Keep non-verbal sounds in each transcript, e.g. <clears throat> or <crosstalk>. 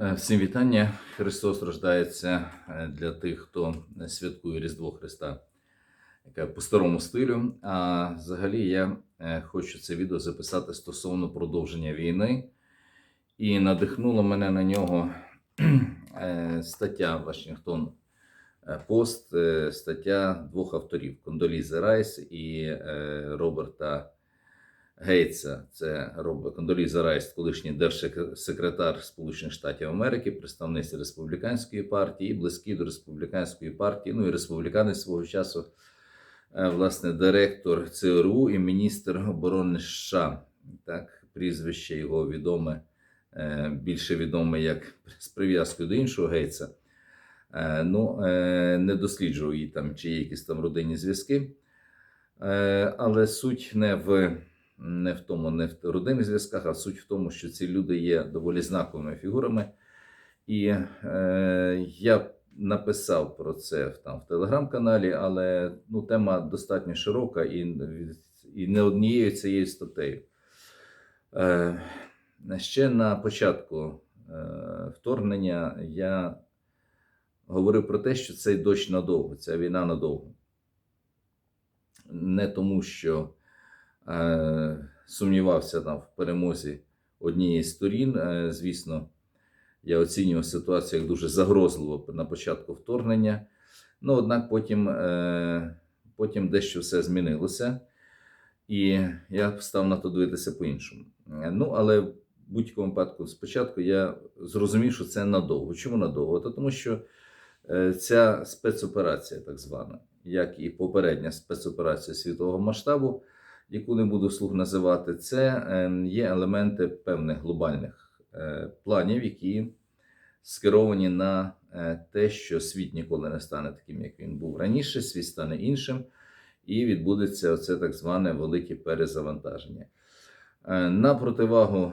Е, Всім вітання. Христос рождається е, для тих, хто святкує Різдво Христа по старому стилю. А взагалі я е, хочу це відео записати стосовно продовження війни. І надихнуло мене на нього <clears throat> стаття Вашингтон Пост, стаття двох авторів Кондолізи Райс і Роберта Гейтса, це Роберт Кондоліза Райс, колишній держсекретар Сполучених Штатів Америки, представниця республіканської партії, близький до республіканської партії, ну і республіканець свого часу, е, власне, директор ЦРУ і міністр оборони США. Так, прізвище його відоме, е, більше відоме як з прив'язкою до іншого Гейтса. Е, Ну, не досліджував її там, чи є якісь там родинні зв'язки. Але суть не в не в тому, не в родинних зв'язках, а суть в тому, що ці люди є доволі знаковими фігурами. І е, я написав про це там, в телеграм-каналі, але ну, тема достатньо широка і, і не однією цією статтею. Е, ще на початку е, вторгнення я говорив про те, що цей дощ надовго, ця війна надовго. Не тому, що сумнівався там в перемозі однієї з сторін. Е, звісно, я оцінював ситуацію як дуже загрозливо на початку вторгнення. Ну, однак потім, е, потім дещо все змінилося, і я став на то дивитися по-іншому. Е, Ну, але в будь-якому випадку, спочатку я зрозумів, що це надовго. Чому надовго? Та тому що е, ця спецоперація, так звана, як і попередня спецоперація світового масштабу, яку не буду слух називати, це е, є елементи певних глобальних е, планів, які скеровані на е, те, що світ ніколи не стане таким, як він був раніше, світ стане іншим, і відбудеться оце так зване велике перезавантаження. На противагу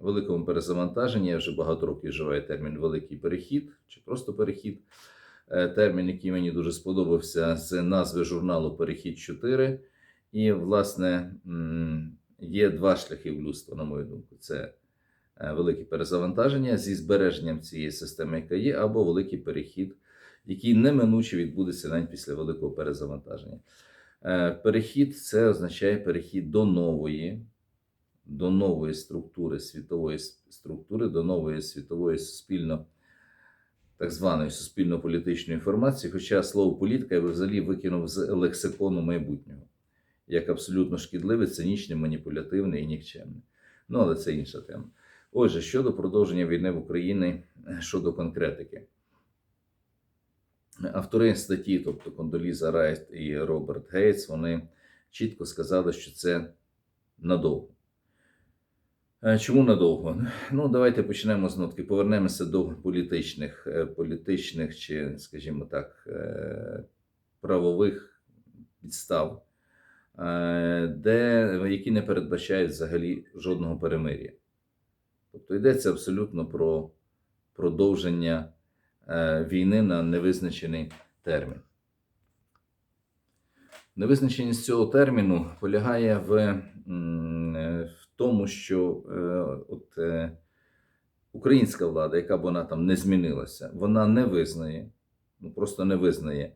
великому перезавантаженню, я вже багато років вживаю термін великий перехід чи просто перехід. Термін, який мені дуже сподобався з назви журналу Перехід 4. І, власне, є два шляхи людства, на мою думку: це е, велике перезавантаження зі збереженням цієї системи, яка є, або великий перехід, який неминуче відбудеться навіть після великого перезавантаження. Е, Перехід це означає перехід до нової, до нової структури, світової структури, до нової світової суспільно, так званої суспільно-політичної інформації. Хоча слово політика я би взагалі викинув з лексикону майбутнього як абсолютно шкідливе, цинічне, маніпулятивне і нікчемне. Ну, але це інша тема. Отже, щодо продовження війни в Україні, щодо конкретики. Автори статті, тобто Кондоліза Райт і Роберт Гейтс, вони чітко сказали, що це надовго. Е, Чому надовго? Ну, давайте почнемо з нотки. Повернемося до політичних, е, політичних чи, скажімо так, е, правових підстав е, де, які не передбачають взагалі жодного перемир'я. Тобто йдеться абсолютно про продовження е, війни на невизначений термін. Невизначеність цього терміну полягає в, е, в тому, що е, от, е, українська влада, яка б вона там не змінилася, вона не визнає, ну просто не визнає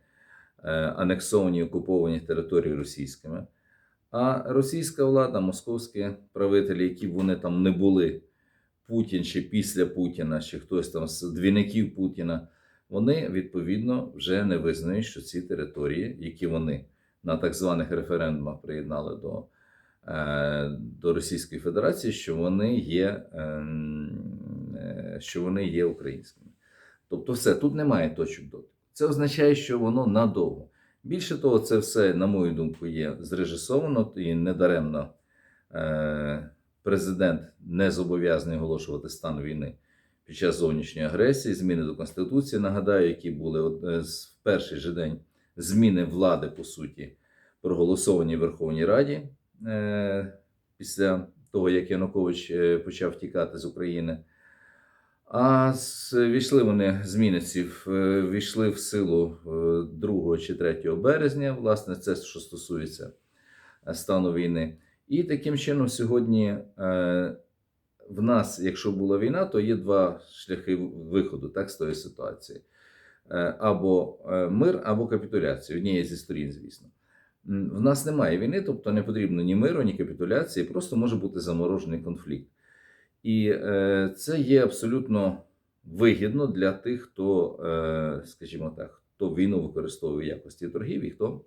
е, анексовані окуповані території російськими. А російська влада, московські правителі, які вони там не були, Путін чи після Путіна, чи хтось там з двійників Путіна, вони відповідно вже не визнають, що ці території, які вони на так званих референдумах приєднали до, е, до Російської Федерації, що вони є, е, що вони є українськими. Тобто, все тут немає точок дотику. Це означає, що воно надовго. Більше того, це все, на мою думку, є зрежисовано і недаремно е, президент не зобов'язаний оголошувати стан війни під час зовнішньої агресії, зміни до Конституції, нагадаю, які були е, в перший же день зміни влади, по суті, проголосовані в Верховній Раді е, після того, як Янукович почав тікати з України. А з- війшли вони зміни ці в- е, війшли в силу е, 2 чи 3 березня. Власне, це що стосується е, стану війни. І таким чином сьогодні е, в нас, якщо була війна, то є два шляхи виходу так, з тої ситуації: Е, або е, мир, або капітуляція, однієї зі сторін, звісно. В нас немає війни, тобто не потрібно ні миру, ні капітуляції, просто може бути заморожений конфлікт. І е, це є абсолютно вигідно для тих, хто, е, скажімо так, хто війну використовує в якості торгів і хто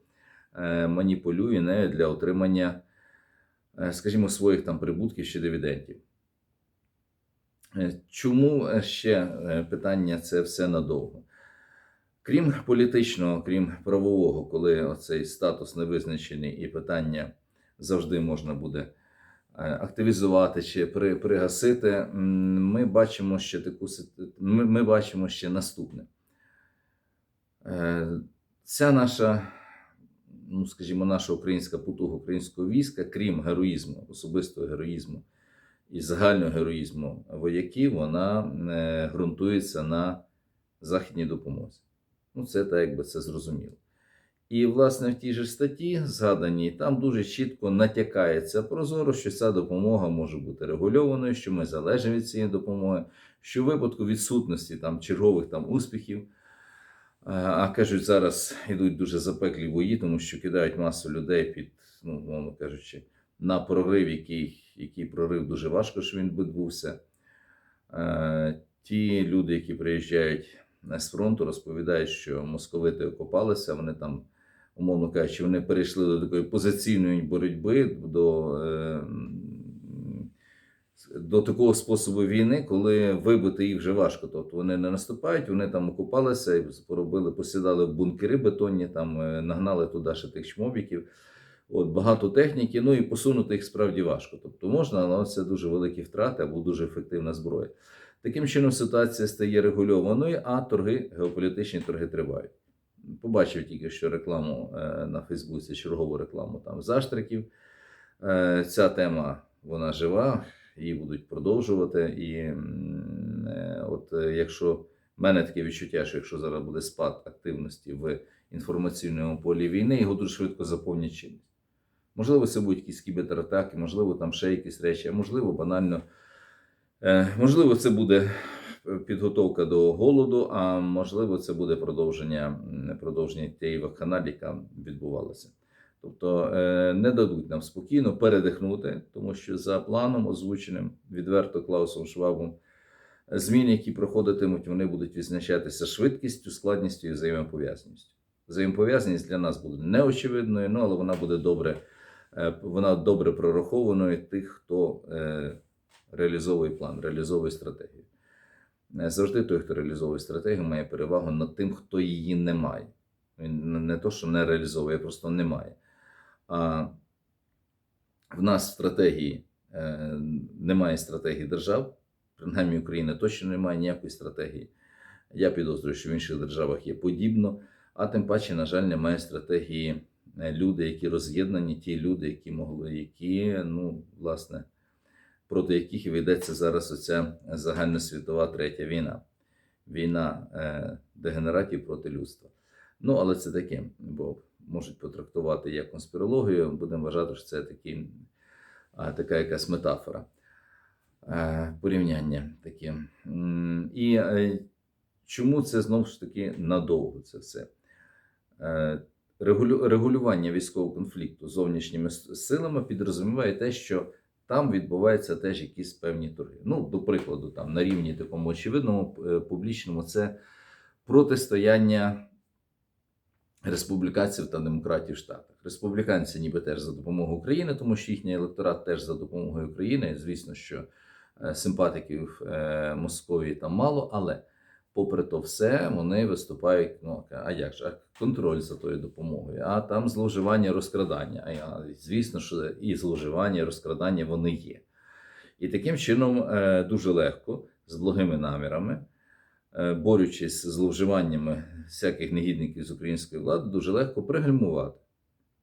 е, маніпулює нею для отримання, скажімо, своїх там прибутків чи дивідендів. Чому ще питання це все надовго? Крім політичного, крім правового, коли оцей статус не визначений і питання завжди можна буде активізувати чи при, пригасити, ми бачимо ще таку ми, ми бачимо ще наступне. Е, Ця наша, ну скажімо, наша українська потуга українського війська, крім героїзму, особистого героїзму і загального героїзму вояків, вона е, ґрунтується на західній допомозі. Ну, це так, якби це зрозуміло. І, власне, в тій же статті, згаданій, там дуже чітко натякається прозоро, що ця допомога може бути регульованою, що ми залежимо від цієї допомоги, що в випадку відсутності там, чергових там, успіхів, а, а кажуть, зараз йдуть дуже запеклі бої, тому що кидають масу людей під, ну, мовно кажучи, на прорив, який, який прорив дуже важко, що він відбувся. Е, Ті люди, які приїжджають з фронту, розповідають, що московити окопалися, вони там, умовно кажучи, вони перейшли до такої позиційної боротьби, до, е, до такого способу війни, коли вибити їх вже важко. Тобто вони не наступають, вони там окопалися і поробили, посідали в бункери бетонні, там е, нагнали туди ще тих чмобіків. От, багато техніки, ну і посунути їх справді важко. Тобто можна, але це дуже великі втрати або дуже ефективна зброя. Таким чином ситуація стає регульованою, а торги, геополітичні торги тривають. Побачив тільки що рекламу е, на Фейсбуці, чергову рекламу там заштриків. Е, Ця тема вона жива, її будуть продовжувати. І е, от якщо в мене таке відчуття, що якщо зараз буде спад активності в інформаційному полі війни, його дуже швидко заповнять чимось. Можливо, це будуть якісь кібератаки, можливо, там ще якісь речі, а можливо, банально. Можливо, це буде підготовка до голоду, а можливо, це буде продовження, продовження тієї вакханалії, яка відбувалася. Тобто е, не дадуть нам спокійно передихнути, тому що за планом, озвученим відверто Клаусом Швабом, зміни, які проходитимуть, вони будуть відзначатися швидкістю, складністю і взаємопов'язаністю. Взаємопов'язаність для нас буде неочевидною, ну, але вона буде добре, е, вона добре прорахованою тих, хто е, реалізовує план, реалізовує стратегію. Завжди той, хто реалізовує стратегію, має перевагу над тим, хто її не має. Він не то, що не реалізовує, просто не має. А в нас стратегії е, немає стратегії держав, принаймні Україна точно не має ніякої стратегії. Я підозрюю, що в інших державах є подібно, а тим паче, на жаль, немає стратегії е, люди, які роз'єднані, ті люди, які могли, які, ну, власне, проти яких ведеться зараз оця загальносвітова третя війна. Війна е, дегенератів проти людства. Ну, але це таке, бо можуть потрактувати як конспірологію, будемо вважати, що це такі, така якась метафора, е, порівняння таке. І е, чому це знову ж таки надовго це все? Е, Регулювання військового конфлікту зовнішніми силами підрозуміває те, що там відбуваються теж якісь певні торги. Ну, до прикладу, там на рівні такому очевидному, е, публічному, це протистояння республіканців та демократів Штатах. Республіканці ніби теж за допомогою України, тому що їхній електорат теж за допомогою України. Звісно, що е, симпатиків е, Московії там мало, але попри то все, вони виступають. Ну а як же а контроль за тою допомогою? А там зловживання, розкрадання. А звісно, що і зловживання, і розкрадання вони є. І таким чином е, дуже легко, з благими намірами, е, борючись з зловживаннями всяких негідників з української влади, дуже легко пригальмувати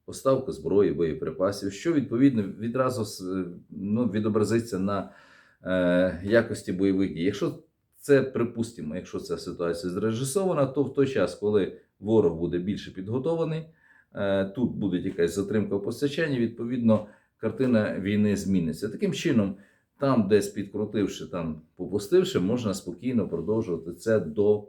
поставку зброї, боєприпасів, що відповідно відразу ну, відобразиться на е, якості бойових дій. Якщо це припустимо, якщо ця ситуація зрежисована, то в той час, коли ворог буде більше підготований, е, тут буде якась затримка в постачанні, відповідно, картина війни зміниться. Таким чином, Там, десь підкрутивши, там попустивши, можна спокійно продовжувати це до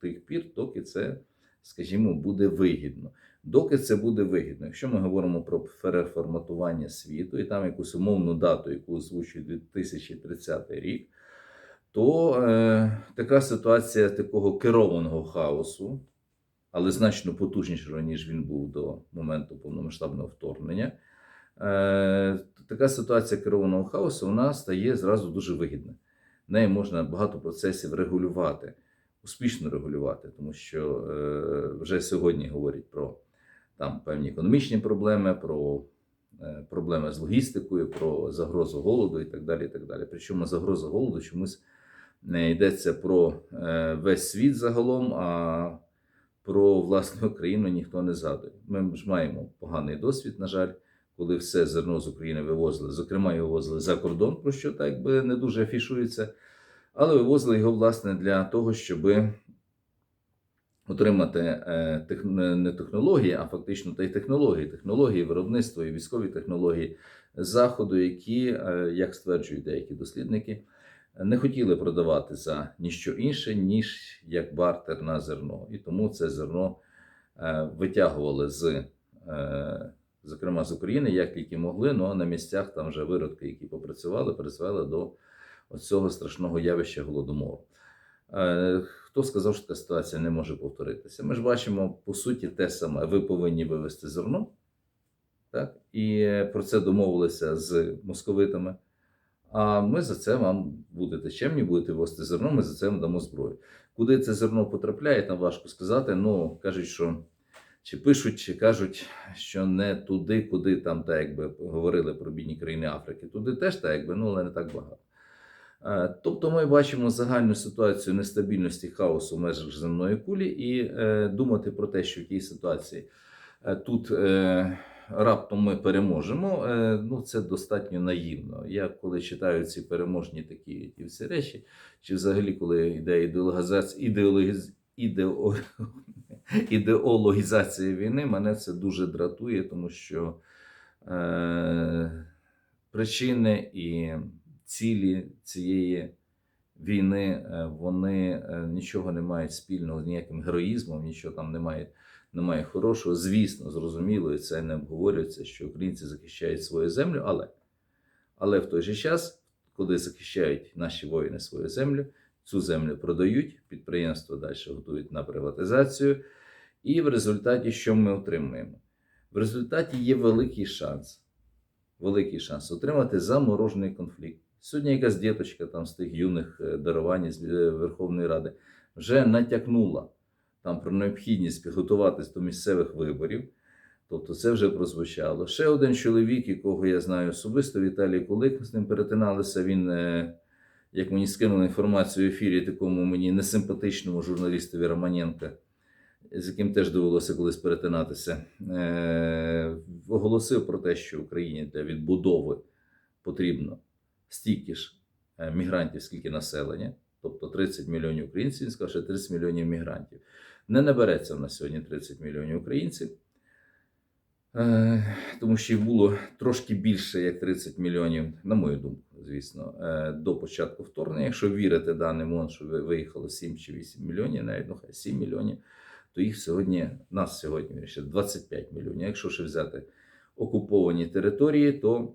тих пір, доки це, скажімо, буде вигідно. Доки це буде вигідно. Якщо ми говоримо про переформатування світу і там якусь умовну дату, яку озвучує 2030 рік, то е, така ситуація такого керованого хаосу, але значно потужнішого, ніж він був до моменту повномасштабного вторгнення. Е, така ситуація керованого хаосу вона стає зразу дуже вигідна. Нею можна багато процесів регулювати, успішно регулювати, тому що е, вже сьогодні говорять про там певні економічні проблеми, про е, проблеми з логістикою, про загрозу голоду і так далі. І так далі. Причому загроза голоду чомусь не йдеться про е, весь світ загалом, а про власну країну ніхто не згадує. Ми ж маємо поганий досвід, на жаль, коли все зерно з України вивозили, зокрема, його вивозили за кордон, про що так би не дуже афішується, але вивозили його власне для того, щоби отримати е, не не технології, а фактично та й технології, технології виробництва і військові технології заходу, які, е, як стверджують деякі дослідники, не хотіли продавати за ніщо інше, ніж як бартер на зерно. І тому це зерно е, витягували з, е, зокрема з України, як тільки могли, ну а на місцях там вже виродки, які попрацювали, призвели до цього страшного явища голодомору. Е, Хто сказав, що така ситуація не може повторитися? Ми ж бачимо по суті те саме. Ви повинні вивезти зерно, так? і про це домовилися з московитами. А ми за це вам будете чемні, будете вести зерно, ми за це вам дамо зброю. Куди це зерно потрапляє, там важко сказати. Ну, кажуть, що чи пишуть, чи кажуть, що не туди, куди там, так якби говорили про бідні країни Африки. Туди теж так, якби, ну, але не так багато. Е, Тобто ми бачимо загальну ситуацію нестабільності хаосу в межах земної кулі, і е, думати про те, що в тій ситуації е, тут е, раптом ми переможемо, е, ну це достатньо наївно. Я коли читаю ці переможні такі ті всі речі, чи взагалі коли йде ідеологізація, ідеологіз, ідео, <laughs> ідеологізація війни, мене це дуже дратує, тому що е, причини і цілі цієї війни е, вони е, нічого не мають спільного з ніяким героїзмом, нічого там немає, немає хорошого. Звісно, зрозуміло, і це не обговорюється, що українці захищають свою землю, але, але в той же час, коли захищають наші воїни свою землю, цю землю продають, підприємства далі готують на приватизацію. І в результаті що ми отримуємо? В результаті є великий шанс, великий шанс отримати заморожений конфлікт. Сьогодні якась діточка там з тих юних е, дарувань з е, Верховної Ради вже натякнула там про необхідність підготуватись до місцевих виборів. Тобто це вже прозвучало. Ще один чоловік, якого я знаю особисто, Віталій Кулик, з ним перетиналися. Він, е, як мені скинули інформацію в ефірі, такому мені несимпатичному журналістові Романенка, з яким теж довелося колись перетинатися, е, оголосив про те, що Україні для відбудови потрібно стільки ж е, мігрантів, скільки населення, тобто 30 мільйонів українців, він сказав, що 30 мільйонів мігрантів. Не набереться в нас сьогодні 30 мільйонів українців, е, тому що їх було трошки більше, як 30 мільйонів, на мою думку, звісно, е, до початку вторгнення. Якщо вірити даним ООН, що виїхало 7 чи 8 мільйонів, навіть ну, хай 7 мільйонів, то їх сьогодні, нас сьогодні ще 25 мільйонів. Якщо ще взяти окуповані території, то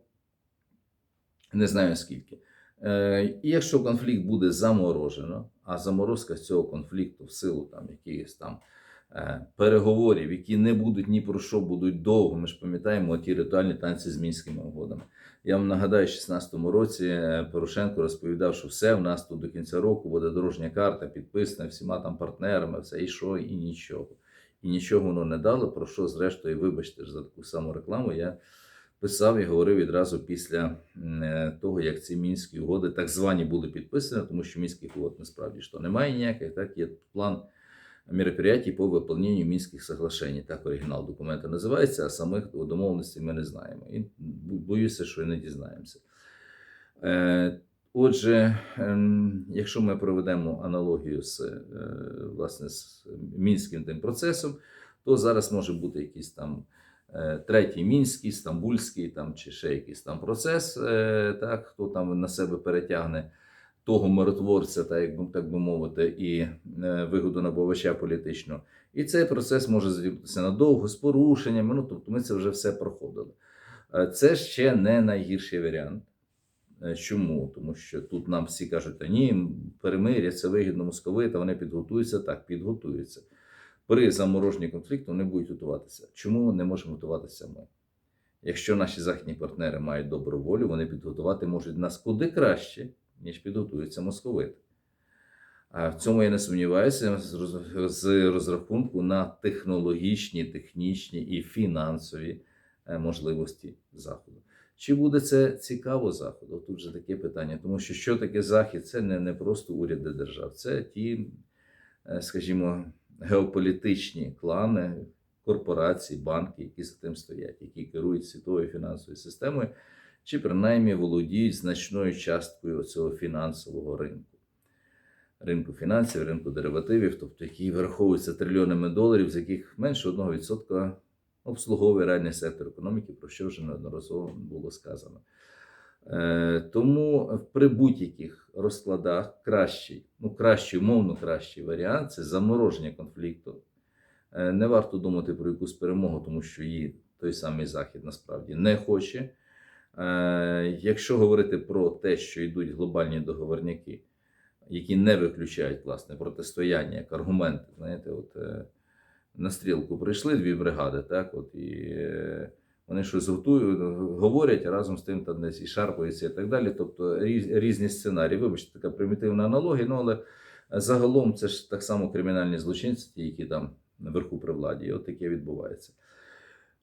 не знаю скільки. Е, І якщо конфлікт буде заморожено, а заморозка цього конфлікту в силу там якихось там е, переговорів, які не будуть ні про що будуть довго. Ми ж пам'ятаємо ті ритуальні танці з мінськими угодами. Я вам нагадаю, в 2016 році е, Порошенко розповідав, що все в нас тут до кінця року буде дорожня карта, підписана всіма там партнерами, все і що, і нічого. І нічого воно не дало. Про що, зрештою, вибачте ж за таку саму рекламу. Я писав і говорив відразу після е, того, як ці мінські угоди так звані були підписані, тому що мінських угод насправді що немає ніяких. Так є план мероприятий по виповненню мінських соглашень. Так оригінал документа називається, а самих домовленостей ми не знаємо. І боюся, що і не дізнаємося. Е, Отже, ем, якщо ми проведемо аналогію з, е, власне, з мінським тим процесом, то зараз може бути якийсь там третій мінський, стамбульський там, чи ще якийсь там процес, е, так, хто там на себе перетягне того миротворця, так, як би, так би мовити, і е, вигодонабувача політичного. І цей процес може звітися надовго з порушеннями. Ну, тобто ми це вже все проходили. Е, Це ще не найгірший варіант. Е, Чому? Тому що тут нам всі кажуть, та ні, перемир'я це вигідно московита, вони підготуються так, підготуються. При замороженні конфлікту вони будуть готуватися. Чому не можемо готуватися ми? Якщо наші західні партнери мають добру волю, вони підготувати можуть нас куди краще, ніж підготуються московити. А в цьому я не сумніваюся з розрахунку на технологічні, технічні і фінансові е, можливості Заходу. Чи буде це цікаво Заходу? Тут же таке питання. Тому що що таке Захід? Це не, не просто уряди держав, це ті, е, скажімо, геополітичні клани, корпорації, банки, які за тим стоять, які керують світовою фінансовою системою, чи принаймні володіють значною часткою цього фінансового ринку. Ринку фінансів, ринку деривативів, тобто які вираховуються трильйонами доларів, з яких менше 1% обслуговує реальний сектор економіки, про що вже неодноразово було сказано. Е, Тому при будь-яких розкладах кращий, ну кращий, умовно кращий варіант це замороження конфлікту. Е, Не варто думати про якусь перемогу, тому що її той самий Захід насправді не хоче. Е, Якщо говорити про те, що йдуть глобальні договорняки, які не виключають власне протистояння як аргументи, знаєте, от на стрілку прийшли дві бригади, так, от і вони щось готують, говорять, а разом з тим там десь і шарпаються і так далі. Тобто різ- різні сценарії. Вибачте, така примітивна аналогія, ну але загалом це ж так само кримінальні злочинці, ті, які там наверху при владі, і от таке відбувається.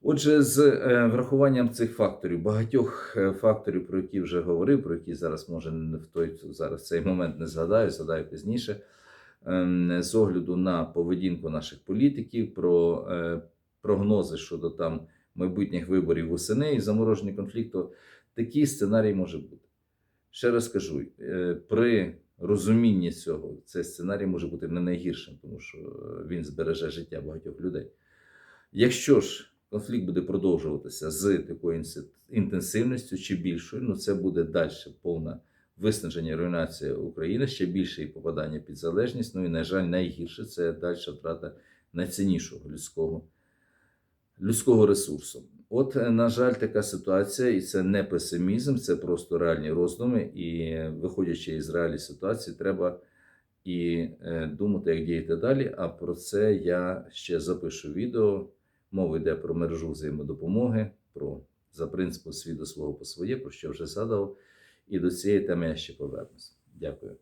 Отже, з е, врахуванням цих факторів, багатьох е, факторів, про які вже говорив, про які зараз може в той зараз цей момент не згадаю, згадаю пізніше. ем, З огляду на поведінку наших політиків, про е, прогнози щодо там майбутніх виборів восени і замороження конфлікту, такий сценарій може бути. Ще раз кажу, е, при розумінні цього цей сценарій може бути не найгіршим, тому що е, він збереже життя багатьох людей. Якщо ж конфлікт буде продовжуватися з такою інтенсивністю чи більшою, ну це буде далі повне виснаження руйнація України, ще більше і попадання під залежність. Ну і, на жаль, найгірше це далі втрата найціннішого людського, людського ресурсу. От, е, на жаль, така ситуація, і це не песимізм, це просто реальні роздуми. І виходячи із реалій ситуації, треба і е, думати, як діяти далі. А про це я ще запишу відео. Мова йде про мережу взаємодопомоги, про за принципом свій до свого по своє, про що вже згадав. І до цієї теми я ще повернуся. Дякую.